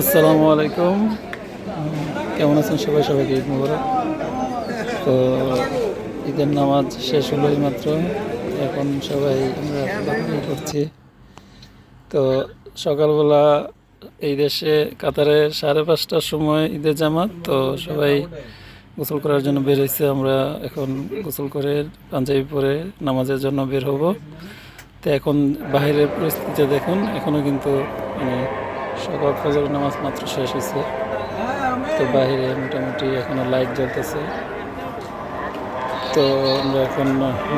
আসসালামু আলাইকুম। কেমন আছেন সবাই? সবাইকে ঈদ মুবারক। তো ঈদের নামাজ শেষ হলোই মাত্র। এখন সবাই আমরা করছি তো সকালবেলা এই দেশে কাতারে সাড়ে পাঁচটার সময় ঈদের জামাত। তো সবাই গোসল করার জন্য বের হয়েছে আমরা এখন গোসল করে পাঞ্জাবি পরে নামাজের জন্য বের হব। তো এখন বাইরের পরিস্থিতি দেখুন। এখনও কিন্তু মানে সকাল ফজর নামাজ মাত্র শেষ হয়েছে। তো বাইরে মোটামুটি এখনও লাইট জ্বলতেছে। তো আমরা এখন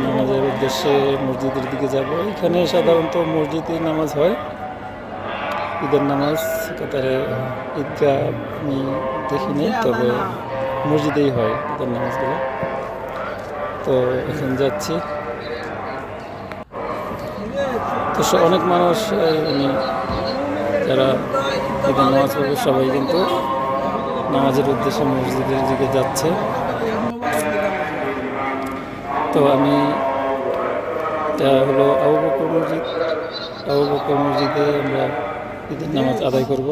নামাজের উদ্দেশ্যে মসজিদের দিকে যাব। এখানে সাধারণত মসজিদে নামাজ হয়। ঈদের নামাজ কাতারে ঈদগাহ আমি দেখিনি, তবে মসজিদেই হয় ঈদের নামাজগুলো। তো এখন যাচ্ছি। তো অনেক মানুষ মানে যারা ঈদের নামাজ পড়বে সবাই কিন্তু নামাজের উদ্দেশ্যে মসজিদের দিকে যাচ্ছে। তো আমি হলো আবু বকর মসজিদ। আবু বকর মসজিদে আমরা ঈদের নামাজ আদায় করব।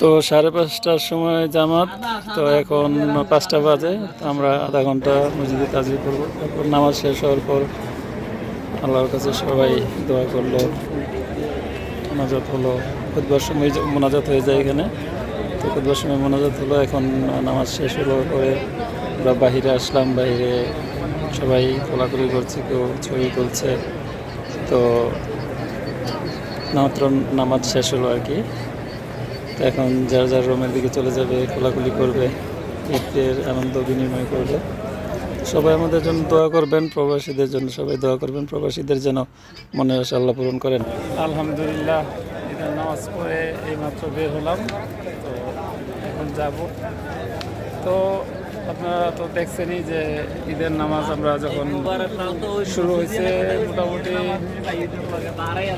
তো সাড়ে পাঁচটার সময় জামাত, তো এখন পাঁচটা বাজে, আমরা আধা ঘণ্টা মসজিদে তাজির করব। তারপর নামাজ শেষ হওয়ার পর আল্লাহর কাছে সবাই দোয়া করল। মোনাজাত হলো খুদবার সময় মোনাজাত হয়ে যায় এখানে। তো খুদবার সময় মোনাজাত হলো, এখন নামাজ শেষ হলো, পরে আমরা বাহিরে আসলাম বাইরে সবাই কোলাকুলি করছে, কেউ ছবি তুলছে। তো মাত্র নামাজ শেষ হলো আর কি। এখন যার যার রুমের দিকে চলে যাবে, খোলাখুলি করবে, ঈদের আনন্দ বিনিময় করবে। সবাই আমাদের জন্য দোয়া করবেন, প্রবাসীদের জন্য সবাই দোয়া করবেন, প্রবাসীদের যেন মনে আশা আল্লাহ পূরণ করেন। আলহামদুলিল্লাহ, ঈদের নামাজ পড়ে এইমাত্র বের হলাম, তো এখন যাব। তো আপনারা তো দেখছেনই যে ঈদের নামাজ আমরা যখন শুরু হয়েছে, মোটামুটি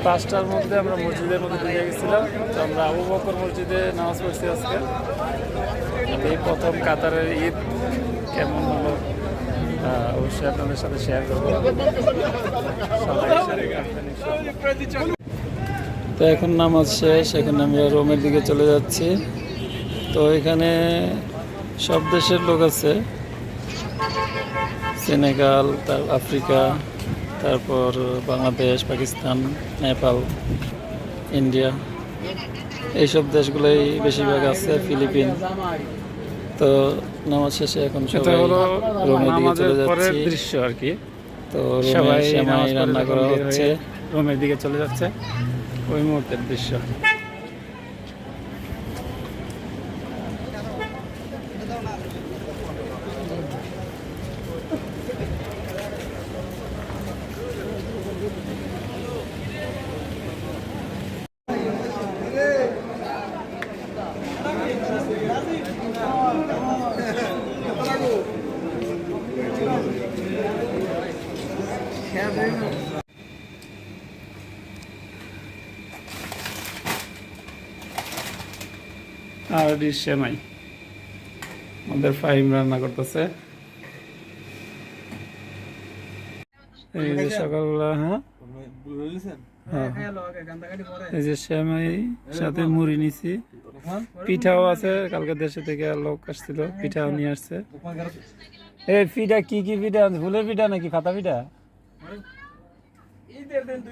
পাঁচটার মধ্যে আমরা মসজিদের মধ্যে ঢুকে গেছিলাম। তো আমরা আবু বকর মসজিদে নামাজ পড়ছি আজকে। এই প্রথম কাতারের ঈদ কেমন হলো? অবশ্যই আপনাদের সাথে শেয়ার করব। তো এখন নামাজ শেষ, এখন আমরা রোমের দিকে চলে যাচ্ছি। তো এখানে সব দেশের লোক আছে। সেনেগাল তার আফ্রিকা তারপর বাংলাদেশ পাকিস্তান নেপাল ইন্ডিয়া। এইসব দেশগুলোই বেশিরভাগ আছে ফিলিপিন। তো নামাজ শেষে এখন সবাই রোমের দিকে চলে যাচ্ছি। দৃশ্য আর কি। তো রোমে সবাই রান্না করা হচ্ছে। রোমের দিকে চলে যাচ্ছে। ওই মুহূর্তের দৃশ্য। আর এটি সেমাই। আমাদের ফাহিম রান্না করতেছে। এই যে সকালবেলা হ্যাঁ? হ্যাঁ। এই যে সেমাই সাথে মুড়ি নিছি। পিঠাও আছে কালকে দেশে থেকে লোক আসছিল পিঠাও নিয়ে আসছে। এই পিঠা কি কি পিঠা? ফুলের পিঠা নাকি খাতা পিঠা?